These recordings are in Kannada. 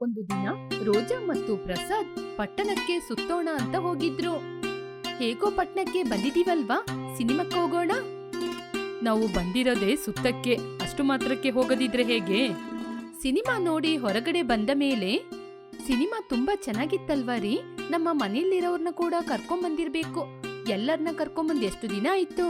ಒಂದು ದಿನ ರೋಜಾ ಮತ್ತು ಪ್ರಸಾದ್ ಪಟ್ಟಣಕ್ಕೆ ಸುತ್ತೋಣ ಅಂತ ಹೋಗಿದ್ರು. ಹೇಗೋ ಪಟ್ಟಣಕ್ಕೆ ಬಂದಿದೀವಲ್ವಾ? ಸಿನಿಮಾಕ್ಕೆ ಹೋಗೋಣ? ನಾವು ಬಂದಿರೋದೇ ಸುತ್ತಕ್ಕೆ, ಅಷ್ಟು ಮಾತ್ರಕ್ಕೆ ಹೋಗದಿದ್ರೆ ಹೇಗೆ? ಸಿನಿಮಾ ನೋಡಿ ಹೊರಗಡೆ ಬಂದ ಮೇಲೆ ಸಿನಿಮಾ ತುಂಬಾ ಚೆನ್ನಾಗಿತ್ತಲ್ವಾ ರೀ? ನಮ್ಮ ಮನೆಯಲ್ಲಿರೋರ್ನ ಕೂಡ ಕರ್ಕೊಂಡ್ ಬಂದಿರ್ಬೇಕು ಎಲ್ಲರನ್ನ ಕರ್ಕೊಂಬಂದ್ ಎಷ್ಟು ದಿನ ಆಯ್ತು?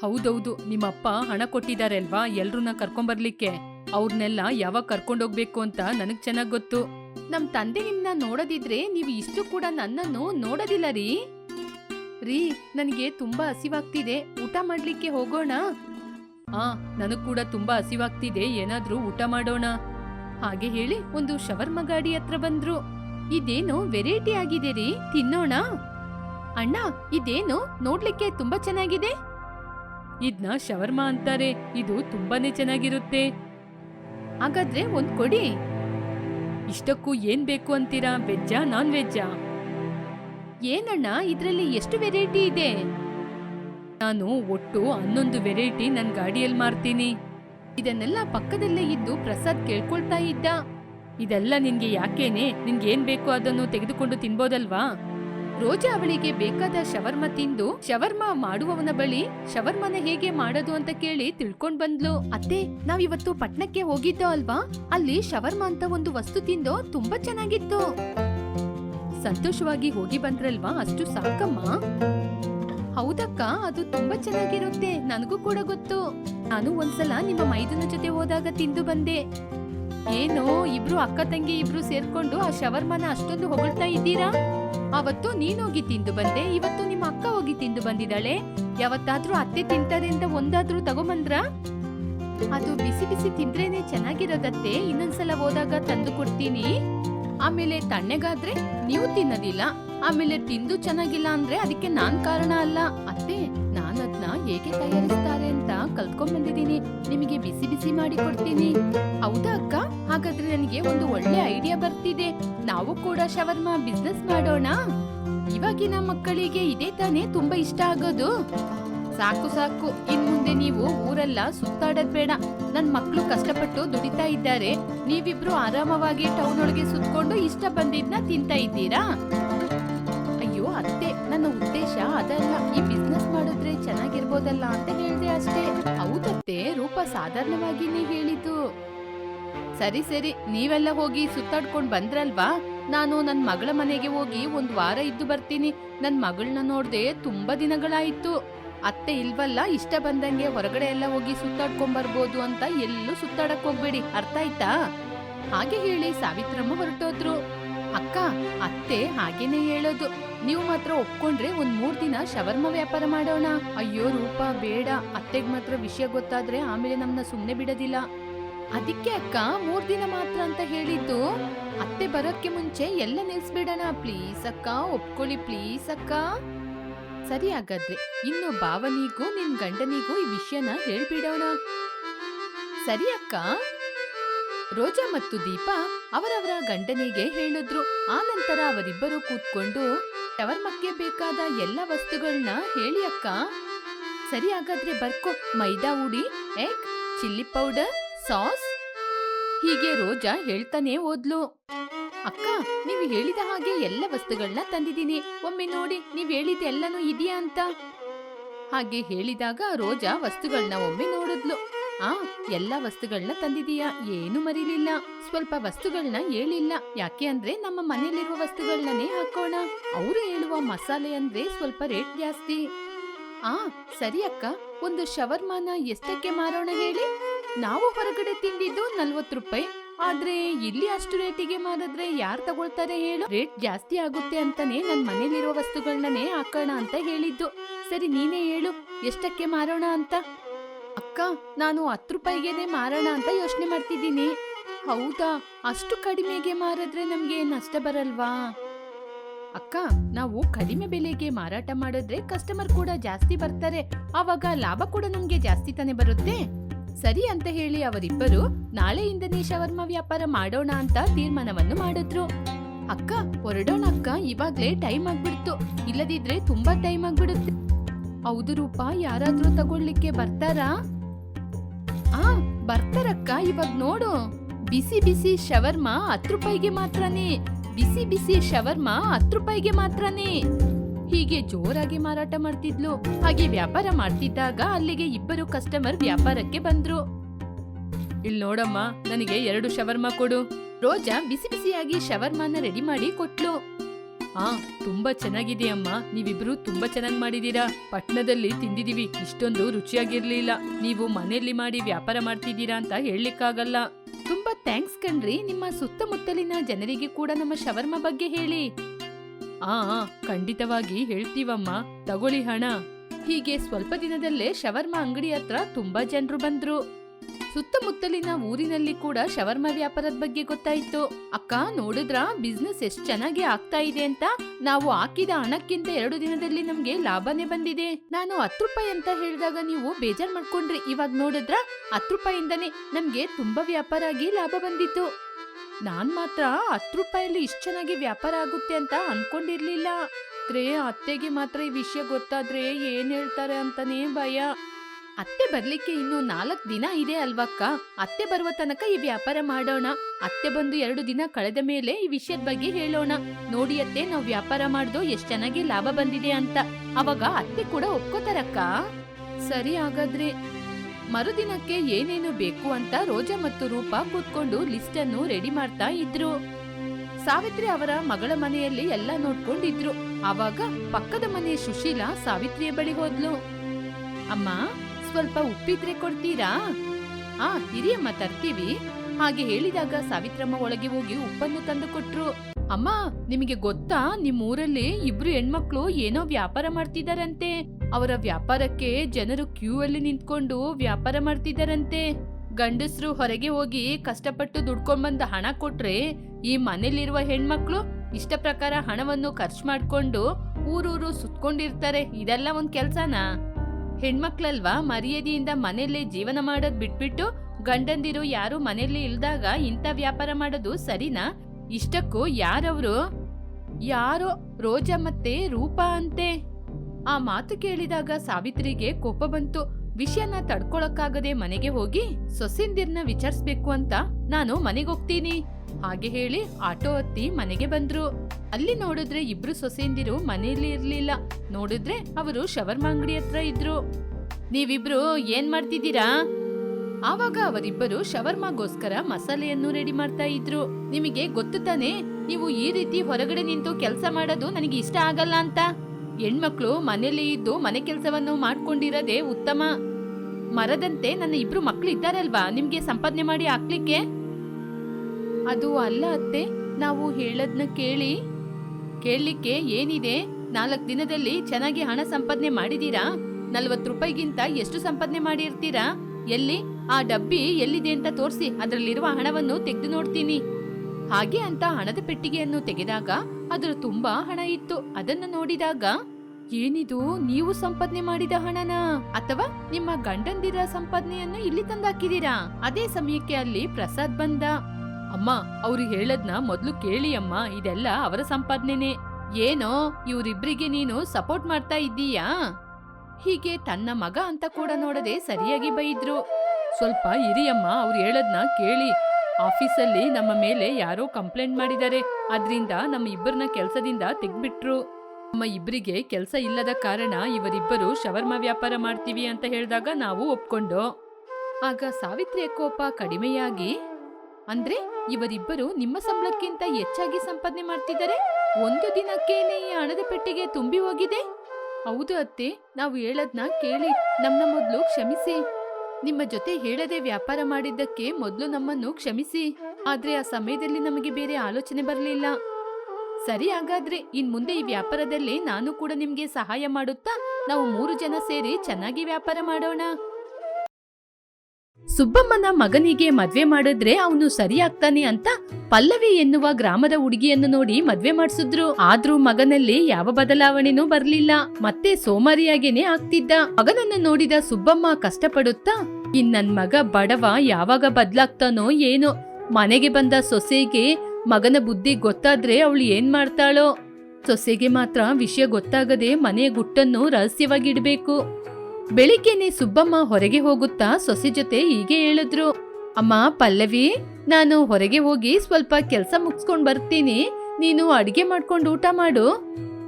ಹೌದೌದು, ನಿಮ್ಮಪ್ಪ ಹಣ ಕೊಟ್ಟಿದ್ದಾರೆ ಅಲ್ವಾ ಎಲ್ರನ್ನ ಕರ್ಕೊಂಬರ್ಲಿಕ್ಕೆ? ಅವ್ರನ್ನೆಲ್ಲ ಯಾವಾಗ ಕರ್ಕೊಂಡೋಗ್ಬೇಕು ಅಂತ ನನಗ್ ಚೆನ್ನಾಗ್ ಗೊತ್ತು. ನಮ್ ತಂದೆ ನಿಮ್ನ ನೋಡದಿದ್ರೆ ನೀವು ಇಷ್ಟು ಕೂಡ ನನ್ನನ್ನು ನೋಡೋದಿಲ್ಲ ರೀ. ರೀ, ನನಗೆ ತುಂಬಾ ಹಸಿವಾಗ್ತಿದೆ. ಊಟ ಮಾಡ್ಲಿಕ್ಕೆ ಹೋಗೋಣ? ಆ, ನನಗ್ ಕೂಡ ತುಂಬಾ ಹಸಿವಾಗ್ತಿದೆ. ಏನಾದ್ರೂ ಊಟ ಮಾಡೋಣ? ಹಾಗೆ ಹೇಳಿ ಒಂದು ಶವರ್ಮ ಗಾಡಿ ಹತ್ರ ಬಂದ್ರು. ಇದೇನು ವೆರೈಟಿ ಆಗಿದೆ ರೀ. ತಿನ್ನೋಣ? ಅಣ್ಣ, ಇದೇನು ನೋಡ್ಲಿಕ್ಕೆ ತುಂಬಾ ಚೆನ್ನಾಗಿದೆ. ಇದ್ನ ಶವರ್ಮ ಅಂತಾರೆ. ಇದು ತುಂಬಾನೇ ಚೆನ್ನಾಗಿರುತ್ತೆ. ಹಾಗಾದ್ರೆ ಒಂದ್ ಕೊಡಿ. ಇಷ್ಟಕ್ಕೂ ಏನ್ ಬೇಕು ಅಂತೀರಾ? ವೆಜ್ಜಾ ನಾನ್ ವೆಜ್ಜಾ ಏನಣ್ಣ, ಇದರಲ್ಲಿ ಎಷ್ಟು ವೆರೈಟಿ ಇದೆ? ನಾನು ಒಟ್ಟು ಹನ್ನೊಂದು ವೆರೈಟಿ ನನ್ನ ಗಾಡಿಯಲ್ಲಿ ಮಾರ್ತೀನಿ. ಇದನ್ನೆಲ್ಲ ಪಕ್ಕದಲ್ಲೇ ಇದ್ದು ಪ್ರಸಾದ್ ಕೇಳ್ಕೊಳ್ತಾ ಇದ್ದ. ಇದೆಲ್ಲ ನಿನ್ಗೆ ಯಾಕೇನೆ? ನಿನ್ಗೆ ಏನ್ ಬೇಕು ಅದನ್ನು ತೆಗೆದುಕೊಂಡು ತಿನ್ಬೋದಲ್ವಾ? ರೋಜಾ ಅವಳಿಗೆ ಬೇಕಾದ ಶವರ್ಮ ತಿಂದು ಶವರ್ಮ ಮಾಡುವವನ ಬಳಿ ಶವರ್ಮನ ಹೇಗೆ ಮಾಡೋದು ಅಂತ ಕೇಳಿ ತಿಳ್ಕೊಂಡ್ ಬಂದ್ಲು. ಅತ್ತೆ, ನಾವಿವತ್ತು ಪಟ್ಣಕ್ಕೆ ಹೋಗಿದ್ದೋ ಅಲ್ವಾ? ಅಲ್ಲಿ ಶವರ್ಮ ಅಂತ ಒಂದು ವಸ್ತು ತಿಂದು ತುಂಬಾ ಚೆನ್ನಾಗಿತ್ತು. ಸಂತೋಷವಾಗಿ ಹೋಗಿ ಬಂದ್ರಲ್ವಾ? ಅಷ್ಟು ಸಾಕಮ್ಮ. ಹೌದಕ್ಕ, ಅದು ತುಂಬಾ ಚೆನ್ನಾಗಿರುತ್ತೆ. ನನಗೂ ಕೂಡ ಗೊತ್ತು. ನಾನು ಒಂದ್ಸಲ ನಿಮ್ಮ ಮೈದನ ಜೊತೆ ಹೋದಾಗ ತಿಂದು ಬಂದೆ. ಏನೋ, ಇಬ್ರು ಅಕ್ಕ ತಂಗಿ ಇಬ್ರು ಸೇರ್ಕೊಂಡು ಆ ಶವರ್ಮನ ಅಷ್ಟೊಂದು ಹೊಗಳ್ತಾ ಇದ್ದೀರಾ? ಅವತ್ತು ನೀನೋಗಿ ತಿಂದು ಬಂದೆ, ಇವತ್ತು ನಿಮ್ಮ ಅಕ್ಕ ಹೋಗಿ ತಿಂದು ಬಂದಿದ್ದಾಳೆ. ಯಾವತ್ತಾದ್ರೂ ಅತ್ತೆ ತಿಂತದೆ ಅಂತ ಒಂದಾದ್ರೂ ತಗೊಂಬಂದ್ರ? ಅದು ಬಿಸಿ ಬಿಸಿ ತಿಂದ್ರೇನೆ ಚೆನ್ನಾಗಿರೋದತ್ತೆ ಇನ್ನೊಂದ್ಸಲ ಹೋದಾಗ ತಂದು ಕೊಡ್ತೀನಿ. ಆಮೇಲೆ ತಣ್ಣಗಾದ್ರೆ ನೀವು ತಿನ್ನೋದಿಲ್ಲ. ಆಮೇಲೆ ತಿಂದು ಚೆನ್ನಾಗಿಲ್ಲ ಅಂದ್ರೆ ಅದಕ್ಕೆ ನಾನ್ ಕಾರಣ ಅಲ್ಲ. ಅತ್ತೆ ನಾನದ್ನ ಹೇಗೆ ತಯಾರಿಸ್ತಾರೆ ಅಂತ ಕಲ್ತ್ಕೊಂಡ್ ಬಂದಿದ್ದೀನಿ. ನಿಮಗೆ ಬಿಸಿ ಬಿಸಿ ಮಾಡಿ ಕೊಡ್ತೀನಿ. ಹೌದಾ ಅಕ್ಕ? ಹಾಗಾದ್ರೆ ನನಗೆ ಒಂದು ಒಳ್ಳೆ ಐಡಿಯಾ ಬರ್ತಿದೆ. ನಾವು ಕೂಡ ಶವರ್ಮ ಬಿಸ್ನೆಸ್ ಮಾಡೋಣ. ಇವಾಗಿನ ಮಕ್ಕಳಿಗೆ ಇದೇ ತಾನೇ ತುಂಬಾ ಇಷ್ಟ ಆಗೋದು. ಸಾಕು ಸಾಕು. ಇನ್ ಮುಂದೆ ನೀವು ಊರೆಲ್ಲ ಸುತ್ತಾಡೋದ್ ಬೇಡ. ನನ್ ಮಕ್ಳು ಕಷ್ಟಪಟ್ಟು ದುಡಿತಾ ಇದ್ದಾರೆ. ನೀವಿಬ್ರು ಆರಾಮವಾಗಿ ಟೌನ್ ಒಳಗೆ ಸುತ್ಕೊಂಡು ಇಷ್ಟ ಬಂದಿದ್ನ ತಿಂತಾ ಇದ್ದೀರಾ? ಅದಲ್ಲ ಈ ಬಿಸ್ನೆಸ್ ಮಾಡಿದ್ರೆ ಚೆನ್ನಾಗಿರ್ಬೋದಲ್ಲ ಅಂತ ಹೇಳ್ದೆ ಅಷ್ಟೇ. ಹೌದತ್ತೆ, ರೂಪ ಸಾಧಾರಣವಾಗಿನೇ ಹೇಳಿದ್ದು. ಸರಿ ಸರಿ, ನೀವೆಲ್ಲ ಹೋಗಿ ಸುತ್ತಾಡ್ಕೊಂಡು ಬಂದ್ರಲ್ವಾ? ನಾನು ನನ್ನ ಮಗಳ ಮನೆಗೆ ಹೋಗಿ ಒಂದು ವಾರ ಇದ್ದು ಬರ್ತೀನಿ. ನನ್ನ ಮಗಳನ್ನ ನೋಡ್ದೆ ತುಂಬಾ ದಿನಗಳಾಯಿತು. ಅತ್ತೆ ಇಲ್ವಲ್ಲ, ಇಷ್ಟ ಬಂದಂಗೆ ಹೊರಗಡೆ ಎಲ್ಲ ಹೋಗಿ ಸುತ್ತಾಡ್ಕೊಂಡ್ ಬರ್ಬೋದು ಅಂತ ಎಲ್ಲೂ ಸುತ್ತಾಡಕ್ ಹೋಗ್ಬೇಡಿ. ಅರ್ಥ ಆಯ್ತಾ? ಹಾಗೆ ಹೇಳಿ ಸಾವಿತ್ರಮ್ಮ ಹೊರಟೋದ್ರು. ಅಕ್ಕ, ಅತ್ತೆ ಹಾಗೇನೆ ಹೇಳೋದು. ನೀವು ಮಾತ್ರ ಒಪ್ಕೊಂಡ್ರೆ ಒಂದ್ ಮೂರ್ ದಿನ ಶವರ್ಮ ವ್ಯಾಪಾರ ಮಾಡೋಣ. ಅಯ್ಯೋ ರೂಪ, ಬೇಡ. ಅತ್ತೆಗ್ ಮಾತ್ರ ವಿಷಯ ಗೊತ್ತಾದ್ರೆ ಆಮೇಲೆ ನಮ್ನ ಸುಮ್ನೆ ಬಿಡೋದಿಲ್ಲ. ಅದಕ್ಕೆ ಅಕ್ಕ, ಮೂರ್ ದಿನ ಮಾತ್ರ ಅಂತ ಹೇಳಿದ್ದು. ಅತ್ತೆ ಬರೋಕ್ಕೆ ಮುಂಚೆ ಎಲ್ಲ ನಿಲ್ಸ್ಬಿಡೋಣ ಪ್ಲೀಸ್ ಅಕ್ಕ, ಒಪ್ಕೊಳ್ಳಿ ಪ್ಲೀಸ್ ಅಕ್ಕ. ಸರಿ ಹಾಗಾದ್ರೆ, ಇನ್ನು ಭಾವನಿಗೂ ನಿನ್ ಗಂಡನಿಗೂ ಈ ವಿಷಯನ ಹೇಳ್ಬಿಡೋಣ. ಸರಿ ಅಕ್ಕ. ರೋಜಾ ಮತ್ತು ದೀಪ ಅವರವರ ಗಂಡನಿಗೆ ಹೇಳಿದ್ರು. ಆ ನಂತರ ಅವರಿಬ್ಬರು ಕೂತ್ಕೊಂಡು, ಶವರ್ಮಕ್ಕೆ ಬೇಕಾದ ಎಲ್ಲ ವಸ್ತುಗಳನ್ನ ಹೇಳಿ ಅಕ್ಕ. ಸರಿ ಹಾಗಾದ್ರೆ ಬರ್ಕೋ. ಮೈದಾ ಉಡಿ ಎಗ್, ಚಿಲ್ಲಿ ಪೌಡರ್, ಸಾಸ್. ಹೀಗೆ ರೋಜಾ ಹೇಳ್ತಾನೆ ಓದ್ಲು ಅಕ್ಕ, ನೀವು ಹೇಳಿದ ಹಾಗೆ ಎಲ್ಲ ವಸ್ತುಗಳನ್ನ ತಂದಿದ್ದೀನಿ. ಒಮ್ಮೆ ನೋಡಿ, ನೀವ್ ಹೇಳಿದ ಎಲ್ಲನೂ ಇದೆಯಾ ಅಂತ? ಹಾಗೆ ಹೇಳಿದಾಗ ರೋಜಾ ವಸ್ತುಗಳನ್ನ ಒಮ್ಮೆ ನೋಡಿದ್ಲು. ಆ, ಎಲ್ಲ ವಸ್ತುಗಳನ್ನ ತಂದಿದೀಯಾ. ಏನು ಮರಿಲಿಲ್ಲ. ಸ್ವಲ್ಪ ವಸ್ತುಗಳನ್ನ ಹೇಳಿಲ್ಲ. ಯಾಕೆ ಅಂದ್ರೆ ನಮ್ಮ ಮನೆಯಲ್ಲಿರುವ ವಸ್ತುಗಳನ್ನೇ ಹಾಕೋಣ. ಅವರು ಹೇಳುವ ಮಸಾಲೆ ಅಂದ್ರೆ ಸ್ವಲ್ಪ ರೇಟ್ ಜಾಸ್ತಿ. ಆ, ಸರಿ ಅಕ್ಕ. ಒಂದು ಶವರ್ಮಾನ ಎಷ್ಟಕ್ಕೆ ಮಾರೋಣ ಹೇಳಿ? ನಾವು ಹೊರಗಡೆ ತಿಂದಿದ್ದು ನಲ್ವತ್ತು ರೂಪಾಯಿ. ಆದ್ರೆ ಇಲ್ಲಿ ಅಷ್ಟು ರೇಟಿಗೆ ಮಾರಿದ್ರೆ ಯಾರು ತಗೊಳ್ತಾರೆ ಹೇಳು? ರೇಟ್ ಜಾಸ್ತಿ ಆಗುತ್ತೆ ಅಂತಾನೆ ನನ್ ಮನೇಲಿರೋ ವಸ್ತುಗಳನ್ನೇ ಹಾಕೋಣ ಅಂತ ಹೇಳಿದ್ದು. ಸರಿ ನೀನೇ ಹೇಳು. ಎಷ್ಟಕ್ಕೆ ಮಾರೋಣ ಅಂತ? ಅಕ್ಕ, ನಾನು ಹತ್ತು ರೂಪಾಯಿಗೆನೆ ಮಾರೋಣ ಅಂತ ಯೋಚನೆ ಮಾಡ್ತಿದ್ದೀನಿ. ಹೌದಾ? ಅಷ್ಟು ಕಡಿಮೆಗೆ ಮಾರಿದ್ರೆ ನಮ್ಗೆ ನಷ್ಟ ಬರಲ್ವಾ? ಅಕ್ಕ, ನಾವು ಕಡಿಮೆ ಬೆಲೆಗೆ ಮಾರಾಟ ಮಾಡಿದ್ರೆ ಕಸ್ಟಮರ್ ಕೂಡ ಜಾಸ್ತಿ ಬರ್ತಾರೆ. ಆವಾಗ ಲಾಭ ಕೂಡ ನಮ್ಗೆ ಜಾಸ್ತಿ ತಾನೇ ಬರುತ್ತೆ. ಸರಿ ಅಂತ ಹೇಳಿ ಅವರಿಬ್ಬರು ನಾಳೆಯಿಂದನೇ ಶವರ್ಮ ವ್ಯಾಪಾರ ಮಾಡೋಣ ಅಂತ ತೀರ್ಮಾನವನ್ನು ಮಾಡಿದ್ರು. ಅಕ್ಕ, ಹೊರಡೋಣ ಅಕ್ಕ, ಇವಾಗ್ಲೇ ಟೈಮ್ ಆಗ್ಬಿಡ್ತು. ಇಲ್ಲದಿದ್ರೆ ತುಂಬಾ ಟೈಮ್ ಆಗ್ಬಿಡುತ್ತೆ. ಹೌದು ರೂಪ, ಯಾರಾದ್ರೂ ತಗೊಳ್ಳಿಕ್ಕೆ ಬರ್ತಾರಾ? ಆ, ಬರ್ತಾರಕ್ಕ, ಇವಾಗ ನೋಡು. ಬಿಸಿ ಬಿಸಿ ಶವರ್ಮ ಹತ್ತು ರೂಪಾಯಿಗೆ ಮಾತ್ರನೇ. ಬಿಸಿ ಬಿಸಿ ಶವರ್ಮ ಹತ್ತು ರೂಪಾಯಿಗೆ ಮಾತ್ರನೇ. ಹೀಗೆ ಜೋರಾಗಿ ಮಾರಾಟ ಮಾಡ್ತಿದ್ಲು. ಹಾಗೆ ವ್ಯಾಪಾರ ಮಾಡ್ತಿದ್ದಾಗ ಅಲ್ಲಿಗೆ ಇಬ್ಬರು ಕಸ್ಟಮರ್ ವ್ಯಾಪಾರಕ್ಕೆ ಬಂದ್ರು. ಇಲ್ಲಿ ನೋಡಮ್ಮ, ನನಗೆ ಎರಡು ಶವರ್ಮ ಕೊಡು. ರೋಜಾ ಬಿಸಿ ಬಿಸಿಯಾಗಿ ಶವರ್ಮಾನ ರೆಡಿ ಮಾಡಿ ಕೊಟ್ಲು. ಆ ತುಂಬಾ ಚೆನ್ನಾಗಿದೆ ಅಮ್ಮ. ನೀವಿಬ್ರು ತುಂಬಾ ಚೆನ್ನಾಗಿ ಮಾಡಿದೀರಾ ಪಟ್ನದಲ್ಲಿ ತಿಂದಿದೀವಿ ಇಷ್ಟೊಂದು ರುಚಿಯಾಗಿರ್ಲಿಲ್ಲ. ನೀವು ಮನೆಯಲ್ಲಿ ಮಾಡಿ ವ್ಯಾಪಾರ ಮಾಡ್ತಿದ್ದೀರಾ ಅಂತ ಹೇಳಲಿಕ್ಕಾಗಲ್ಲ. ತುಂಬಾ ಥ್ಯಾಂಕ್ಸ್ ಕಣ್ರಿ. ನಿಮ್ಮ ಸುತ್ತಮುತ್ತಲಿನ ಜನರಿಗೆ ಕೂಡ ನಮ್ಮ ಶವರ್ಮ ಬಗ್ಗೆ ಹೇಳಿ. ಆ, ಖಂಡಿತವಾಗಿ ಹೇಳ್ತೀವಮ್ಮ. ತಗೊಳ್ಳಿ ಹಣ. ಹೀಗೆ ಸ್ವಲ್ಪ ದಿನದಲ್ಲೇ ಶವರ್ಮ ಅಂಗಡಿ ಹತ್ರ ತುಂಬಾ ಜನರು ಬಂದ್ರು. ಸುತ್ತಮುತ್ತಲಿನ ಊರಿನಲ್ಲಿ ಕೂಡ ಶವರ್ಮ ವ್ಯಾಪಾರದ ಬಗ್ಗೆ ಗೊತ್ತಾಯ್ತು. ಅಕ್ಕ, ನೋಡಿದ್ರ? ಬಿಸ್ನೆಸ್ ಎಷ್ಟ್ ಚೆನ್ನಾಗಿ ಆಗ್ತಾ ಇದೆ ಅಂತ ನಾವು ಹಾಕಿದ ಹಣಕ್ಕಿಂತ ಎರಡು ದಿನದಲ್ಲಿ ನಮ್ಗೆ ಲಾಭನೇ ಬಂದಿದೆ. ನಾನು ಹತ್ತು ರೂಪಾಯಿ ಅಂತ ಹೇಳಿದಾಗ ನೀವು ಬೇಜಾರ್ ಮಾಡ್ಕೊಂಡ್ರಿ. ಇವಾಗ ನೋಡಿದ್ರ? ಹತ್ತು ರೂಪಾಯಿಂದನೇ ನಮ್ಗೆ ತುಂಬಾ ವ್ಯಾಪಾರ ಆಗಿ ಲಾಭ ಬಂದಿತ್ತು. ನಾನ್ ಮಾತ್ರ ಹತ್ತು ರೂಪಾಯಲ್ಲಿ ಇಷ್ಟ ಚೆನ್ನಾಗಿ ವ್ಯಾಪಾರ ಆಗುತ್ತೆ ಅಂತ ಅನ್ಕೊಂಡಿರ್ಲಿಲ್ಲ. ಆದ್ರೆ ಅತ್ತೆಗೆ ಮಾತ್ರ ಈ ವಿಷಯ ಗೊತ್ತಾದ್ರೆ ಏನ್ ಹೇಳ್ತಾರೆ ಅಂತಾನೆ ಭಯ. ಅತ್ತೆ ಬರ್ಲಿಕ್ಕೆ ಇನ್ನು ನಾಲ್ಕ್ ದಿನ ಇದೆ ಅಲ್ವಕ್ಕ? ಅತ್ತೆ ಬರುವ ತನಕ ಈ ವ್ಯಾಪಾರ ಮಾಡೋಣ. ಅತ್ತೆ ಬಂದು ಎರಡು ದಿನ ಕಳೆದ ಮೇಲೆ ಈ ವಿಷಯದ ಬಗ್ಗೆ ಹೇಳೋಣ. ನೋಡಿ ಅತ್ತೆ, ನಾವು ವ್ಯಾಪಾರ ಮಾಡ್ದು ಎಷ್ಟ್ ಚೆನ್ನಾಗಿ ಲಾಭ ಬಂದಿದೆ ಅಂತ. ಅವಾಗ ಅತ್ತೆ ಕೂಡ ಒಪ್ಕೋತಾರಕ್ಕ? ಸರಿ ಹಾಗಾದ್ರೆ. ಮರುದಿನಕ್ಕೆ ಏನೇನು ಬೇಕು ಅಂತ ರೋಜಾ ಮತ್ತು ರೂಪ ಕೂತ್ಕೊಂಡು ಲಿಸ್ಟ್ ಅನ್ನು ರೆಡಿ ಮಾಡ್ತಾ ಇದ್ರು. ಸಾವಿತ್ರಿ ಅವರ ಮಗಳ ಮನೆಯಲ್ಲಿ ಎಲ್ಲ ನೋಡ್ಕೊಂಡಿದ್ರು. ಆವಾಗ ಪಕ್ಕದ ಮನೆ ಸುಶೀಲಾ ಸಾವಿತ್ರಿಯ ಬಳಿ ಹೋದ್ಲು. ಅಮ್ಮ ಸ್ವಲ್ಪ ಉಪ್ಪಿದ್ರೆ ಕೊಡ್ತೀರಾ? ಆ, ಹಿರಿಯಮ್ಮ ತರ್ತೀವಿ. ಹಾಗೆ ಹೇಳಿದಾಗ ಸಾವಿತ್ರಮ್ಮ ಒಳಗೆ ಹೋಗಿ ಉಪ್ಪನ್ನು ತಂದು ಕೊಟ್ರು. ಅಮ್ಮ, ನಿಮಗೆ ಗೊತ್ತಾ ನಿಮ್ ಊರಲ್ಲಿ ಇಬ್ರು ಹೆಣ್ಮಕ್ಳು ಏನೋ ವ್ಯಾಪಾರ ಮಾಡ್ತಿದಾರಂತೆ. ಅವರ ವ್ಯಾಪಾರಕ್ಕೆ ಜನರು ಕ್ಯೂ ಅಲ್ಲಿ ನಿಂತ್ಕೊಂಡು ವ್ಯಾಪಾರ ಮಾಡ್ತಿದಾರಂತೆ. ಗಂಡಸರು ಹೊರಗೆ ಹೋಗಿ ಕಷ್ಟಪಟ್ಟು ದುಡ್ಕೊಂಡ್ ಬಂದ ಹಣ ಕೊಟ್ರೆ ಈ ಮನೇಲಿರುವ ಹೆಣ್ಮಕ್ಳು ಇಷ್ಟ ಪ್ರಕಾರ ಹಣವನ್ನು ಖರ್ಚು ಮಾಡ್ಕೊಂಡು ಊರೂರು ಸುತ್ಕೊಂಡಿರ್ತಾರೆ. ಇದೆಲ್ಲ ಒಂದ್ ಕೆಲ್ಸನಾ? ಹೆಣ್ಮಕ್ಳಲ್ವಾ ಮರ್ಯಾದೆಯಿಂದ ಮನೆಯಲ್ಲೇ ಜೀವನ ಮಾಡೋದ್ ಬಿಟ್ಬಿಟ್ಟು ಗಂಡಂದಿರು ಯಾರು ಮನೆಯಲ್ಲಿ ಇಲ್ದಾಗ ಇಂಥ ವ್ಯಾಪಾರ ಮಾಡೋದು ಸರಿನಾ? ಇಷ್ಟಕ್ಕೂ ಯಾರವ್ರು? ಯಾರೋ ರೋಜಾ ಮತ್ತೆ ರೂಪಾ ಅಂತೆ. ಆ ಮಾತು ಕೇಳಿದಾಗ ಸಾವಿತ್ರಿಗೆ ಕೋಪ ಬಂತು. ವಿಷಯನ ತಡ್ಕೊಳಕ್ಕಾಗದೆ ಮನೆಗೆ ಹೋಗಿ ಸೊಸೆಂದಿರ್ನ ವಿಚಾರಿಸ್ಬೇಕು ಅಂತ ನಾನು ಮನೆಗೆ ಹೋಗ್ತೀನಿ ಹಾಗೆ ಹೇಳಿ ಆಟೋ ಹತ್ತಿ ಮನೆಗೆ ಬಂದ್ರು. ಅಲ್ಲಿ ನೋಡಿದ್ರೆ ಇಬ್ರು ಸೊಸೆಂದಿರು ಮನೆಯಲ್ಲಿ ಇರ್ಲಿಲ್ಲ. ನೋಡಿದ್ರೆ ಅವರು ಶವರ್ಮ ಅಂಗಡಿ ಹತ್ರ ಇದ್ರು. ನೀವಿಬ್ರು ಏನ್ ಮಾಡ್ತಿದ್ದೀರಾ? ಆವಾಗ ಅವರಿಬ್ಬರು ಶವರ್ಮಾಗೋಸ್ಕರ ಮಸಾಲೆಯನ್ನು ರೆಡಿ ಮಾಡ್ತಾ ಇದ್ರು. ನಿಮಗೆ ಗೊತ್ತು ತಾನೆ? ನೀವು ಈ ರೀತಿ ಹೊರಗಡೆ ನಿಂತು ಕೆಲಸ ಮಾಡೋದು ನನಗೆ ಇಷ್ಟ ಆಗಲ್ಲ ಅಂತ. ಹೆಣ್ಮಕ್ಳು ಮನೆಯಲ್ಲಿ ಇದ್ದು ಮನೆ ಕೆಲಸವನ್ನು ಮಾಡ್ಕೊಂಡಿರೋದೇ ಉತ್ತಮ. ಮರದಂತೆ ನನ್ನ ಇಬ್ರು ಮಕ್ಳು ಇದ್ದಾರಲ್ವಾ? ನಿಮ್ಗೆ ಸಂಪಾದನೆ ಮಾಡಿ ಹಾಕ್ಲಿಕ್ಕೆ? ಅದು ಅಲ್ಲ ಅತ್ತೆ, ನಾವು ಹೇಳದ್ನ ಕೇಳಿ. ಕೇಳಲಿಕ್ಕೆ ಏನಿದೆ? ನಾಲ್ಕು ದಿನದಲ್ಲಿ ಚೆನ್ನಾಗಿ ಹಣ ಸಂಪಾದನೆ ಮಾಡಿದೀರಾ? ನಲ್ವತ್ತು ರೂಪಾಯಿಗಿಂತ ಎಷ್ಟು ಸಂಪಾದನೆ ಮಾಡಿರ್ತೀರಾ? ಎಲ್ಲಿ? ಆ ಡಬ್ಬಿ ಎಲ್ಲಿದೆ ಅಂತ ತೋರಿಸಿ, ಅದರಲ್ಲಿರುವ ಹಣವನ್ನು ತೆಗೆದು ನೋಡ್ತೀನಿ. ಹಾಗೆ ಅಂತ ಹಣದ ಪೆಟ್ಟಿಗೆಯನ್ನು ತೆಗೆದಾಗ ಅದರ ತುಂಬಾ ಹಣ ಇತ್ತು. ಅದನ್ನು ನೋಡಿದಾಗ ಏನಿದು? ನೀವು ಸಂಪಾದನೆ ಮಾಡಿದ ಹಣನ ಅಥವಾ ನಿಮ್ಮ ಗಂಡಂದಿರ ಸಂಪಾದನೆಯನ್ನು ಇಲ್ಲಿ ತಂದಾಕಿದೀರಾ ಅದೇ ಸಮಯಕ್ಕೆ ಅಲ್ಲಿ ಪ್ರಸಾದ್ ಬಂದ. ಅಮ್ಮ, ಅವ್ರು ಹೇಳದ್ನ ಮೊದ್ಲು ಕೇಳಿ ಅಮ್ಮ. ಇದೆಲ್ಲ ಅವರ ಸಂಪಾದನೆನೆ. ಏನೋ, ಇವ್ರಿಬ್ರಿಗೆ ನೀನು ಸಪೋರ್ಟ್ ಮಾಡ್ತಾ ಇದ್ದೀಯಾ? ಹೀಗೆ ತನ್ನ ಮಗ ಅಂತ ಕೂಡ ನೋಡದೆ ಸರಿಯಾಗಿ ಬೈದ್ರು. ಸ್ವಲ್ಪ ಇರಿಯಮ್ಮ ಅವ್ರು ಹೇಳದ್ನ ಕೇಳಿ. ಆಫೀಸಲ್ಲಿ ನಮ್ಮ ಮೇಲೆ ಯಾರೋ ಕಂಪ್ಲೇಂಟ್ ಮಾಡಿದ್ದಾರೆ. ಅದ್ರಿಂದ ನಮ್ಮ ಇಬ್ಬರನ್ನ ಕೆಲಸದಿಂದ ತೆಗ್ಬಿಟ್ರು ನಮ್ಮ ಇಬ್ಬರಿಗೆ ಕೆಲಸ ಇಲ್ಲದ ಕಾರಣ ಇವರಿಬ್ಬರು ಶವರ್ಮ ವ್ಯಾಪಾರ ಮಾಡ್ತೀವಿ ಅಂತ ಹೇಳಿದಾಗ ನಾವು ಒಪ್ಕೊಂಡು. ಆಗ ಸಾವಿತ್ರಿಯ ಕೋಪ ಕಡಿಮೆಯಾಗಿ, ಅಂದ್ರೆ ಇವರಿಬ್ಬರು ನಿಮ್ಮ ಸಂಬಳಕ್ಕಿಂತ ಹೆಚ್ಚಾಗಿ ಸಂಪಾದನೆ ಮಾಡ್ತಿದ್ದಾರೆ? ಒಂದು ದಿನಕ್ಕೇನೆ ಈ ಹಣದ ಪೆಟ್ಟಿಗೆ ತುಂಬಿ ಹೋಗಿದೆ? ಹೌದು ಅತ್ತೆ, ನಾವು ಹೇಳದ್ನ ಕೇಳಿ. ನಮ್ಮ ಮೊದಲು ಕ್ಷಮಿಸಿ. ನಿಮ್ಮ ಜೊತೆ ಹೇಳದೆ ವ್ಯಾಪಾರ ಮಾಡಿದ್ದಕ್ಕೆ ಮೊದಲು ನಮ್ಮನ್ನು ಕ್ಷಮಿಸಿ. ಆದ್ರೆ ಆ ಸಮಯದಲ್ಲಿ ನಮಗೆ ಬೇರೆ ಆಲೋಚನೆ ಬರಲಿಲ್ಲ. ಸರಿ ಹಾಗಾದ್ರೆ, ಇನ್ ಮುಂದೆ ಈ ವ್ಯಾಪಾರದಲ್ಲಿ ನಾನು ಕೂಡ ನಿಮ್ಗೆ ಸಹಾಯ ಮಾಡುತ್ತಾ? ನಾವು ಮೂರು ಜನ ಸೇರಿ ಚೆನ್ನಾಗಿ ವ್ಯಾಪಾರ ಮಾಡೋಣ. ಸುಬ್ಬಮ್ಮನ ಮಗನಿಗೆ ಮದ್ವೆ ಮಾಡಿದ್ರೆ ಅವನು ಸರಿಯಾಗ್ತಾನೆ ಅಂತ ಪಲ್ಲವಿ ಎನ್ನುವ ಗ್ರಾಮದ ಹುಡುಗಿಯನ್ನು ನೋಡಿ ಮದ್ವೆ ಮಾಡಿಸಿದ್ರು. ಆದ್ರೂ ಮಗನಲ್ಲಿ ಯಾವ ಬದಲಾವಣೆನೂ ಬರ್ಲಿಲ್ಲ. ಮತ್ತೆ ಸೋಮಾರಿಯಾಗೇನೆ ಆಗ್ತಿದ್ದ. ಮಗನನ್ನು ನೋಡಿದ ಸುಬ್ಬಮ್ಮ ಕಷ್ಟಪಡುತ್ತಾ, ಇನ್ ನನ್ ಮಗ ಬಡವ ಯಾವಾಗ ಬದ್ಲಾಗ್ತಾನೋ ಏನೋ, ಮನೆಗೆ ಬಂದ ಸೊಸೆಗೆ ಮಗನ ಬುದ್ಧಿ ಗೊತ್ತಾದ್ರೆ ಅವಳು ಏನ್ ಮಾಡ್ತಾಳೋ. ಸೊಸೆಗೆ ಮಾತ್ರ ವಿಷಯ ಗೊತ್ತಾಗದೆ ಮನೆಯ ಗುಟ್ಟನ್ನು ರಹಸ್ಯವಾಗಿಡಬೇಕು ಬೆಳಿಗ್ಗೆನೆ ಸುಬ್ಬಮ್ಮ ಹೊರಗೆ ಹೋಗುತ್ತಾ ಸೊಸೆ ಜೊತೆ ಹೀಗೆ ಹೇಳಿದ್ರು, ಅಮ್ಮ, ಪಲ್ಲವಿ, ನಾನು ಹೊರಗೆ ಹೋಗಿ ಸ್ವಲ್ಪ ಕೆಲಸ ಮುಗಿಸ್ಕೊಂಡು ಬರ್ತೀನಿ. ನೀನು ಅಡಿಗೆ ಮಾಡ್ಕೊಂಡು ಊಟ ಮಾಡು.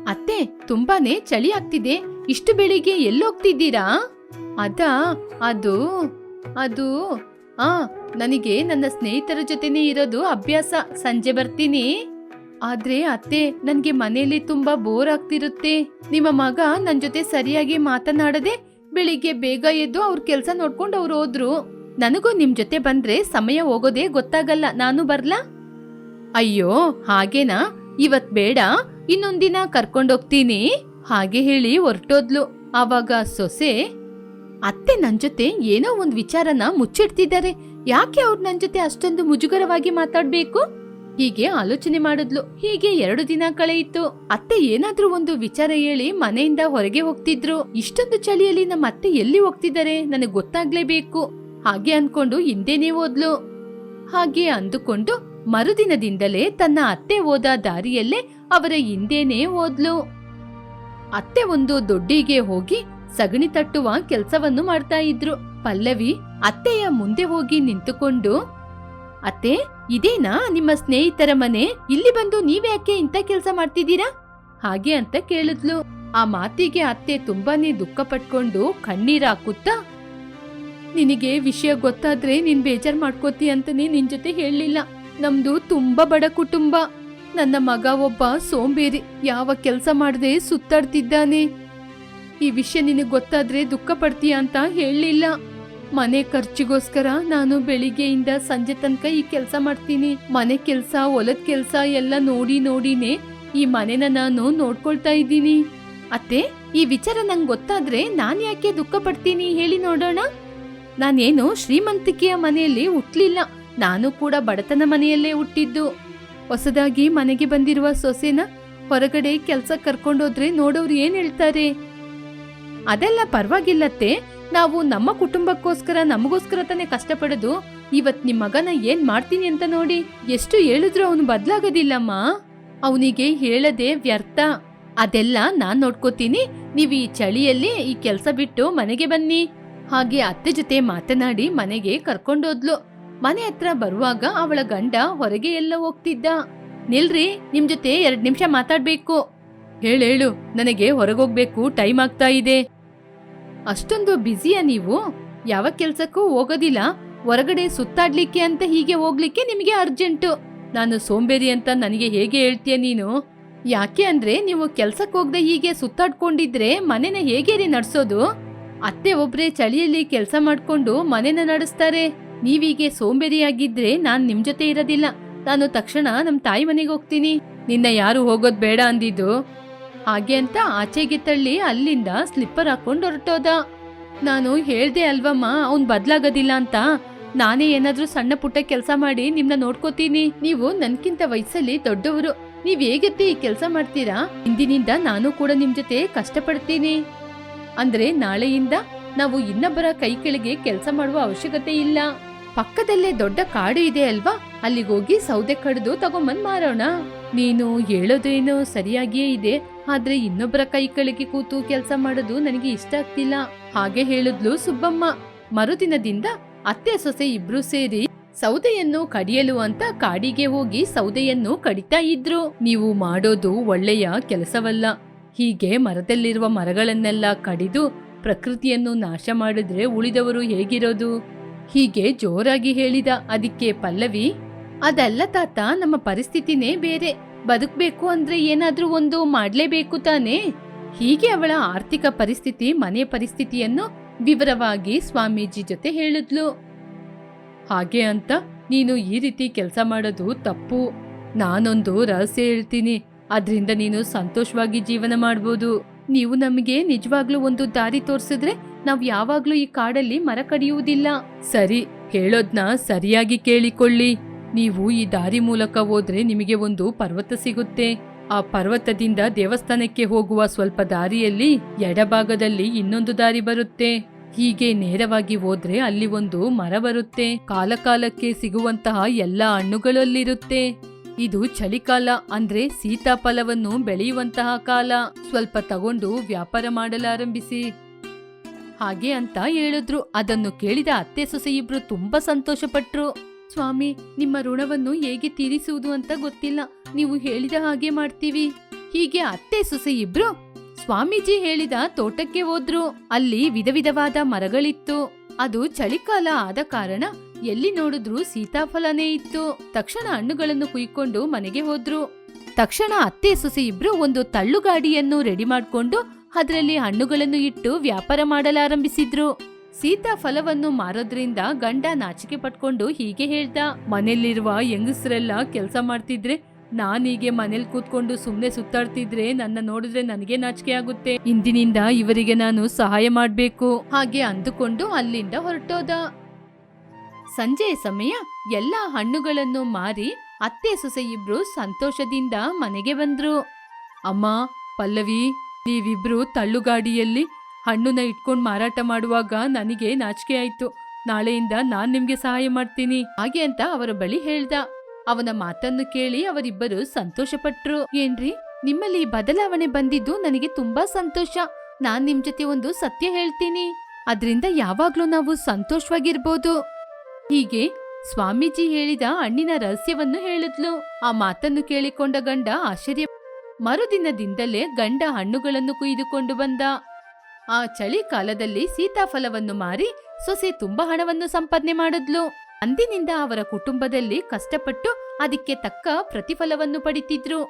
ಅತ್ತೆ, ತುಂಬಾನೇ ಚಳಿ ಆಗ್ತಿದೆ. ಇಷ್ಟು ಬೆಳಿಗ್ಗೆ ಎಲ್ಲೋಗ್ತಿದ್ದೀರಾ? ಅದಾ, ಅದು ಅದು, ಆ ನನಗೆ ನನ್ನ ಸ್ನೇಹಿತರ ಜೊತೆನೇ ಇರೋದು ಅಭ್ಯಾಸ. ಸಂಜೆ ಬರ್ತೀನಿ. ಆದ್ರೆ ಅತ್ತೆ, ನನ್ಗೆ ಮನೆಯಲ್ಲಿ ತುಂಬಾ ಬೋರ್ ಆಗ್ತಿರುತ್ತೆ. ನಿಮ್ಮ ಮಗ ನನ್ ಜೊತೆ ಸರಿಯಾಗಿ ಮಾತನಾಡದೆ ಬೆಳಿಗ್ಗೆ ಬೇಗ ಎದ್ದು ಅವ್ರ ಕೆಲ್ಸ ನೋಡ್ಕೊಂಡು ಅವ್ರು ಹೋದ್ರು. ನನಗೂ ನಿಮ್ ಜೊತೆ ಬಂದ್ರೆ ಸಮಯ ಹೋಗೋದೇ ಗೊತ್ತಾಗಲ್ಲ. ನಾನು ಬರ್ಲಾ? ಅಯ್ಯೋ, ಹಾಗೇನಾ? ಇವತ್ ಬೇಡ. ಇನ್ನೊಂದಿನ ಕರ್ಕೊಂಡೋಗ್ತೀನಿ ಹಾಗೆ ಹೇಳಿ ಹೊರಟೋದ್ಲು. ಆವಾಗ ಸೊಸೆ, ಅತ್ತೆ ನನ್ ಜೊತೆ ಏನೋ ಒಂದ್ ವಿಚಾರನ ಮುಚ್ಚಿಡ್ತಿದ್ದಾರೆ. ಯಾಕೆ ಅವ್ರು ನನ್ನ ಜೊತೆ ಅಷ್ಟೊಂದು ಮುಜುಗರವಾಗಿ ಮಾತಾಡ್ಬೇಕು? ಹೀಗೆ ಆಲೋಚನೆ ಮಾಡಿದ್ಲು. ಹೀಗೆ ಎರಡು ದಿನ ಕಳೆಯಿತು. ಅತ್ತೆ ಏನಾದ್ರೂ ಒಂದು ವಿಚಾರ ಹೇಳಿ ಮನೆಯಿಂದ ಹೊರಗೆ ಹೋಗ್ತಿದ್ರು. ಇಷ್ಟೊಂದು ಚಳಿಯಲ್ಲಿ ನಮ್ಮ ಅತ್ತೆ ಎಲ್ಲಿ ಹೋಗ್ತಿದ್ದಾರೆ? ನನಗೆ ಗೊತ್ತಾಗ್ಲೇಬೇಕು. ಹಾಗೆ ಅನ್ಕೊಂಡು ಹಿಂದೆನೇ ಓದ್ಲು ಹಾಗೆ ಅಂದುಕೊಂಡು ಮರುದಿನದಿಂದಲೇ ತನ್ನ ಅತ್ತೆ ಹೋದ ದಾರಿಯಲ್ಲೇ ಅವರ ಹಿಂದೆನೇ ಹೋದ್ಲು. ಅತ್ತೆ ಒಂದು ದೊಡ್ಡಿಗೆ ಹೋಗಿ ಸಗಣಿ ತಟ್ಟುವ ಕೆಲಸವನ್ನು ಮಾಡ್ತಾ ಇದ್ರು. ಪಲ್ಲವಿ ಅತ್ತೆಯ ಮುಂದೆ ಹೋಗಿ ನಿಂತುಕೊಂಡು, ಅತ್ತೆ, ಇದೇನಾ ನಿಮ್ಮ ಸ್ನೇಹಿತರ ಮನೆ? ಇಲ್ಲಿ ಬಂದು ನೀವ್ಯಾಕೆ ಇಂಥ ಕೆಲಸ ಮಾಡ್ತಿದ್ದೀರಾ? ಹಾಗೆ ಅಂತ ಕೇಳಿದ್ಲು. ಆ ಮಾತಿಗೆ ಅತ್ತೆ ತುಂಬಾನೇ ದುಃಖ ಪಟ್ಕೊಂಡು ಕಣ್ಣೀರ್ ಹಾಕುತ್ತಾ, ನಿನಗೆ ವಿಷಯ ಗೊತ್ತಾದ್ರೆ ನೀನ್ ಬೇಜಾರ್ ಮಾಡ್ಕೋತಿ ಅಂತಾನೆ ನಿನ್ ಜೊತೆ ಹೇಳಲಿಲ್ಲ. ನಮ್ದು ತುಂಬಾ ಬಡ ಕುಟುಂಬ. ನನ್ನ ಮಗ ಒಬ್ಬ ಸೋಂಬೇರಿ. ಯಾವ ಕೆಲಸ ಮಾಡದೆ ಸುತ್ತಾಡ್ತಿದ್ದಾನೆ. ಈ ವಿಷಯ ನಿನಗೆ ಗೊತ್ತಾದ್ರೆ ದುಃಖ ಪಡ್ತೀಯ ಅಂತ ಹೇಳಲಿಲ್ಲ. ಮನೆ ಖರ್ಚಿಗೋಸ್ಕರ ನಾನು ಬೆಳಿಗ್ಗೆಯಿಂದ ಸಂಜೆ ತನಕ ಈ ಕೆಲಸ ಮಾಡ್ತೀನಿ. ಮನೆ ಕೆಲಸ, ಹೊಲದ ಕೆಲಸ ಎಲ್ಲ ನೋಡಿ ನೋಡಿನೇ ಈ ಮನೆನ ನಾನು ನೋಡ್ಕೊಳ್ತಾ ಇದ್ದೀನಿ. ಅತ್ತೆ, ಈ ವಿಚಾರ ನಂಗೆ ಗೊತ್ತಾದ್ರೆ ನಾನು ಯಾಕೆ ದುಃಖ ಪಡ್ತೀನಿ ಹೇಳಿ ನೋಡೋಣ. ನಾನೇನು ಶ್ರೀಮಂತಿಕೆಯ ಮನೆಯಲ್ಲಿ ಹುಟ್ಲಿಲ್ಲ. ನಾನು ಕೂಡ ಬಡತನ ಮನೆಯಲ್ಲೇ ಹುಟ್ಟಿದ್ದು. ಹೊಸದಾಗಿ ಮನೆಗೆ ಬಂದಿರುವ ಸೊಸೆನ ಹೊರಗಡೆ ಕೆಲಸ ಕರ್ಕೊಂಡೋದ್ರೆ ನೋಡೋರು ಏನು ಹೇಳ್ತಾರೆ? ಅದೆಲ್ಲ ಪರವಾಗಿಲ್ಲತ್ತೆ. ನಾವು ನಮ್ಮ ಕುಟುಂಬಕ್ಕೋಸ್ಕರ ನಮಗೋಸ್ಕರ ತಾನೇ ಕಷ್ಟಪಡೋದು. ಇವತ್ ನಿಮ್ ಮಗನ ಏನ್ ಮಾಡ್ತೀನಿ ಅಂತ ನೋಡಿ ಎಷ್ಟು ಹೇಳಿದ್ರು ಅವನು ಬದ್ಲಾಗೋದಿಲ್ಲಮ್ಮ. ಅವನಿಗೆ ಹೇಳದೆ ವ್ಯರ್ಥ. ಅದೆಲ್ಲ ನಾನ್ ನೋಡ್ಕೋತೀನಿ. ನೀವು ಈ ಚಳಿಯಲ್ಲಿ ಈ ಕೆಲಸ ಬಿಟ್ಟು ಮನೆಗೆ ಬನ್ನಿ. ಹಾಗೆ ಅತ್ತೆ ಜೊತೆ ಮಾತನಾಡಿ ಮನೆಗೆ ಕರ್ಕೊಂಡೋದ್ಲು. ಮನೆ ಹತ್ರ ಬರುವಾಗ ಅವಳ ಗಂಡ ಹೊರಗೆ ಎಲ್ಲ ಹೋಗ್ತಿದ್ದ. ನಿಲ್ರಿ, ನಿಮ್ ಜೊತೆ ಎರಡ್ ನಿಮಿಷ ಮಾತಾಡ್ಬೇಕು. ಹೇಳೇಳು, ನನಗೆ ಹೊರಗೋಗ್ಬೇಕು, ಟೈಮ್ ಆಗ್ತಾ ಇದೆ. ಅಷ್ಟೊಂದು ಬ್ಯುಸಿಯಾ ನೀವು? ಯಾವ ಕೆಲ್ಸಕ್ಕೂ ಹೋಗೋದಿಲ್ಲ. ಹೊರಗಡೆ ಸುತ್ತಾಡ್ಲಿಕ್ಕೆ ಅಂತ ಹೀಗೆ ಹೋಗ್ಲಿಕ್ಕೆ ನಿಮಗೆ ಅರ್ಜೆಂಟು. ನಾನು ಸೋಂಬೇರಿ ಅಂತ ನನಗೆ ಹೇಗೆ ಹೇಳ್ತೀಯ ನೀನು? ಯಾಕೆ ಅಂದ್ರೆ ನೀವು ಕೆಲ್ಸಕ್ಕೆ ಹೋಗದೆ ಹೀಗೆ ಸುತ್ತಾಡ್ಕೊಂಡಿದ್ರೆ ಮನೆನ ಹೇಗೆ ರೀ ನಡ್ಸೋದು? ಅತ್ತೆ ಒಬ್ರೇ ಚಳಿಯಲ್ಲಿ ಕೆಲಸ ಮಾಡ್ಕೊಂಡು ಮನೆನ ನಡೆಸ್ತಾರೆ. ನೀವೀಗೆ ಸೋಂಬೇರಿಯಾಗಿದ್ರೆ ನಾನ್ ನಿಮ್ ಜೊತೆ ಇರೋದಿಲ್ಲ. ನಾನು ತಕ್ಷಣ ನಮ್ ತಾಯಿ ಮನೆಗೆ ಹೋಗ್ತೀನಿ. ನಿನ್ನ ಯಾರು ಹೋಗೋದ್ ಬೇಡ ಅಂದಿದ್ದು. ಹಾಗೆ ಅಂತ ಆಚೆಗೆ ತಳ್ಳಿ ಅಲ್ಲಿಂದ ಸ್ಲಿಪ್ಪರ್ ಹಾಕೊಂಡು ಹೊರಟೋದ. ನಾನು ಹೇಳ್ದೆ ಅಲ್ವಮ್ಮ, ಅವ್ನ್ ಬದ್ಲಾಗೋದಿಲ್ಲ ಅಂತ. ನಾನೇ ಏನಾದರೂ ಸಣ್ಣ ಪುಟ್ಟ ಕೆಲಸ ಮಾಡಿ ನಿಮ್ನ ನೋಡ್ಕೋತೀನಿ. ನೀವು ನನ್ಕಿಂತ ವಯಸ್ಸಲ್ಲಿ ದೊಡ್ಡವರು. ನೀವ್ ಹೇಗತ್ತೆ ಈ ಕೆಲಸ ಮಾಡ್ತೀರಾ? ಇಂದಿನಿಂದ ನಾನು ಕೂಡ ನಿಮ್ ಜೊತೆ ಕಷ್ಟಪಡ್ತೀನಿ. ಅಂದ್ರೆ ನಾಳೆಯಿಂದ ನಾವು ಇನ್ನೊಬ್ಬರ ಕೈ ಕೆಳಗೆ ಕೆಲಸ ಮಾಡುವ ಅವಶ್ಯಕತೆ ಇಲ್ಲ. ಪಕ್ಕದಲ್ಲೇ ದೊಡ್ಡ ಕಾಡು ಇದೆ ಅಲ್ವಾ? ಅಲ್ಲಿಗೋಗಿ ಸೌದೆ ಕಡ್ದು ತಗೊಂಬಂದ್ ಮಾರೋಣ. ನೀನು ಹೇಳೋದೇನೋ ಸರಿಯಾಗಿಯೇ ಇದೆ, ಆದ್ರೆ ಇನ್ನೊಬ್ಬರ ಕೈ ಕೆಳಗೆ ಕೂತು ಕೆಲಸ ಮಾಡೋದು ನನಗೆ ಇಷ್ಟ ಆಗ್ತಿಲ್ಲ. ಹಾಗೆ ಹೇಳಿದ್ಲು ಸುಬ್ಬಮ್ಮ. ಮರುದಿನದಿಂದ ಅತ್ತೆ ಸೊಸೆ ಇಬ್ರು ಸೇರಿ ಸೌದೆಯನ್ನು ಕಡಿಯಲು ಅಂತ ಕಾಡಿಗೆ ಹೋಗಿ ಸೌದೆಯನ್ನು ಕಡಿತಾ ಇದ್ರು. ನೀವು ಮಾಡೋದು ಒಳ್ಳೆಯ ಕೆಲಸವಲ್ಲ. ಹೀಗೆ ಮರದಲ್ಲಿರುವ ಮರಗಳನ್ನೆಲ್ಲ ಕಡಿದು ಪ್ರಕೃತಿಯನ್ನು ನಾಶ ಮಾಡಿದ್ರೆ ಉಳಿದವರು ಹೇಗಿರೋದು? ಹೀಗೆ ಜೋರಾಗಿ ಹೇಳಿದ. ಅದಕ್ಕೆ ಪಲ್ಲವಿ ಅದಲ್ಲ ತಾತ, ನಮ್ಮ ಪರಿಸ್ಥಿತಿನೇ ಬೇರೆ. ಬದುಕ್ಬೇಕು ಅಂದ್ರೆ ಏನಾದ್ರೂ ಒಂದು ಮಾಡ್ಲೇಬೇಕು ತಾನೇ. ಹೀಗೆ ಅವಳ ಆರ್ಥಿಕ ಪರಿಸ್ಥಿತಿ, ಮನೆ ಪರಿಸ್ಥಿತಿಯನ್ನು ವಿವರವಾಗಿ ಸ್ವಾಮೀಜಿ ಜೊತೆ ಹೇಳಿದ್ಲು. ಹಾಗೆ ಅಂತ ನೀನು ಈ ರೀತಿ ಕೆಲಸ ಮಾಡೋದು ತಪ್ಪು. ನಾನೊಂದು ರಹಸ್ಯ ಹೇಳ್ತೀನಿ. ಅದ್ರಿಂದ ನೀನು ಸಂತೋಷವಾಗಿ ಜೀವನ ಮಾಡ್ಬೋದು. ನೀವು ನಮಗೆ ನಿಜವಾಗ್ಲೂ ಒಂದು ದಾರಿ ತೋರಿಸಿದ್ರೆ ನಾವ್ ಯಾವಾಗ್ಲೂ ಈ ಕಾಡಲ್ಲಿ ಮರ ಕಡಿಯುವುದಿಲ್ಲ. ಸರಿ, ಹೇಳೋದ್ನ ಸರಿಯಾಗಿ ಕೇಳಿಕೊಳ್ಳಿ. ನೀವು ಈ ದಾರಿ ಮೂಲಕ ಹೋದ್ರೆ ನಿಮಗೆ ಒಂದು ಪರ್ವತ ಸಿಗುತ್ತೆ. ಆ ಪರ್ವತದಿಂದ ದೇವಸ್ಥಾನಕ್ಕೆ ಹೋಗುವ ಸ್ವಲ್ಪ ದಾರಿಯಲ್ಲಿ ಎಡಭಾಗದಲ್ಲಿ ಇನ್ನೊಂದು ದಾರಿ ಬರುತ್ತೆ. ಹೀಗೆ ನೇರವಾಗಿ ಹೋದ್ರೆ ಅಲ್ಲಿ ಒಂದು ಮರ ಬರುತ್ತೆ. ಕಾಲಕಾಲಕ್ಕೆ ಸಿಗುವಂತಹ ಎಲ್ಲ ಹಣ್ಣುಗಳಲ್ಲಿರುತ್ತೆ. ಇದು ಚಳಿಕಾಲ ಅಂದ್ರೆ ಸೀತಾಫಲವನ್ನು ಬೆಳೆಯುವಂತಹ ಕಾಲ. ಸ್ವಲ್ಪ ತಗೊಂಡು ವ್ಯಾಪಾರ ಮಾಡಲಾರಂಭಿಸಿ. ಹಾಗೆ ಅಂತ ಹೇಳಿದ್ರು. ಅದನ್ನು ಕೇಳಿದ ಅತ್ತೆ ಸೊಸೆ ಇಬ್ರು ತುಂಬಾ ಸಂತೋಷಪಟ್ರು. ಸ್ವಾಮಿ, ನಿಮ್ಮ ಋಣವನ್ನು ಹೇಗೆ ತೀರಿಸುವುದು ಅಂತ ಗೊತ್ತಿಲ್ಲ. ನೀವು ಹೇಳಿದ ಹಾಗೆ ಮಾಡ್ತೀವಿ. ಹೀಗೆ ಅತ್ತೆ ಸೊಸೆ ಇಬ್ರು ಸ್ವಾಮೀಜಿ ಹೇಳಿದ ತೋಟಕ್ಕೆ ಹೋದ್ರು. ಅಲ್ಲಿ ವಿಧ ವಿಧವಾದ ಮರಗಳಿತ್ತು. ಅದು ಚಳಿಕಾಲ ಆದ ಕಾರಣ ಎಲ್ಲಿ ನೋಡಿದ್ರು ಸೀತಾಫಲನೇ ಇತ್ತು. ತಕ್ಷಣ ಹಣ್ಣುಗಳನ್ನು ಕುಯ್ಕೊಂಡು ಮನೆಗೆ ಹೋದ್ರು. ತಕ್ಷಣ ಅತ್ತೆ ಸೊಸೆ ಇಬ್ರು ಒಂದು ತಳ್ಳುಗಾಡಿಯನ್ನು ರೆಡಿ ಮಾಡ್ಕೊಂಡು, ಅದರಲ್ಲಿ ಹಣ್ಣುಗಳನ್ನು ಇಟ್ಟು ವ್ಯಾಪಾರ ಮಾಡಲಾರಂಭಿಸಿದ್ರು. ಸೀತಾಫಲವನ್ನು ಮಾರೋದ್ರಿಂದ ಗಂಡ ನಾಚಿಕೆ ಪಟ್ಕೊಂಡು ಹೀಗೆ ಹೇಳ್ದ, ಮನೆಯಲ್ಲಿರುವ ಹೆಂಗಸರೆಲ್ಲ ಕೆಲಸ ಮಾಡ್ತಿದ್ರೆ ನಾನೀಗೆ ಮನೇಲಿ ಕೂತ್ಕೊಂಡು ಸುಮ್ಮನೆ ಸುತ್ತಾಡ್ತಿದ್ರೆ ನನ್ನ ನೋಡಿದ್ರೆ ನನಗೆ ನಾಚಿಕೆ ಆಗುತ್ತೆ. ಇಂದಿನಿಂದ ಇವರಿಗೆ ನಾನು ಸಹಾಯ ಮಾಡ್ಬೇಕು. ಹಾಗೆ ಅಂದುಕೊಂಡು ಅಲ್ಲಿಂದ ಹೊರಟೋದ. ಸಂಜೆಯ ಸಮಯ ಎಲ್ಲ ಹಣ್ಣುಗಳನ್ನು ಮಾರಿ ಅತ್ತೆ ಸೊಸೆ ಇಬ್ರು ಸಂತೋಷದಿಂದ ಮನೆಗೆ ಬಂದ್ರು. ಅಮ್ಮ, ಪಲ್ಲವಿ, ನೀವಿಬ್ರು ತಳ್ಳುಗಾಡಿಯಲ್ಲಿ ಹಣ್ಣುನ ಇಟ್ಕೊಂಡು ಮಾರಾಟ ಮಾಡುವಾಗ ನನಗೆ ನಾಚಿಕೆ ಆಯ್ತು. ನಾಳೆಯಿಂದ ನಾನ್ ನಿಮ್ಗೆ ಸಹಾಯ ಮಾಡ್ತೀನಿ. ಹಾಗೆ ಅಂತ ಅವರ ಬಳಿ ಹೇಳ್ದ. ಅವನ ಮಾತನ್ನು ಕೇಳಿ ಅವರಿಬ್ಬರು ಸಂತೋಷಪಟ್ರು. ಏನ್ರಿ, ನಿಮ್ಮಲ್ಲಿ ಬದಲಾವಣೆ ಬಂದಿದ್ದು ನನಗೆ ತುಂಬಾ ಸಂತೋಷ. ನಾನ್ ನಿಮ್ ಜೊತೆ ಒಂದು ಸತ್ಯ ಹೇಳ್ತೀನಿ. ಅದ್ರಿಂದ ಯಾವಾಗ್ಲೂ ನಾವು ಸಂತೋಷವಾಗಿರ್ಬೋದು. ಹೀಗೆ ಸ್ವಾಮೀಜಿ ಹೇಳಿದ ಹಣ್ಣಿನ ರಹಸ್ಯವನ್ನು ಹೇಳಿದ್ಲು. ಆ ಮಾತನ್ನು ಕೇಳಿಕೊಂಡ ಗಂಡ ಆಶ್ಚರ್ಯ ಮರುದಿನದಿಂದಲೇ ಗಂಡ ಹಣ್ಣುಗಳನ್ನು ಕುಯ್ದುಕೊಂಡು ಬಂದ. ಆ ಚಳಿಕಾಲದಲ್ಲಿ ಸೀತಾಫಲವನ್ನು ಮಾರಿ ಸೊಸೆ ತುಂಬಾ ಹಣವನ್ನು ಸಂಪಾದನೆ ಮಾಡಿದ್ಲು. ಅಂದಿನಿಂದ ಅವರ ಕುಟುಂಬದಲ್ಲಿ ಕಷ್ಟಪಟ್ಟು ಅದಕ್ಕೆ ತಕ್ಕ ಪ್ರತಿಫಲವನ್ನು ಪಡಿತಿದ್ರು.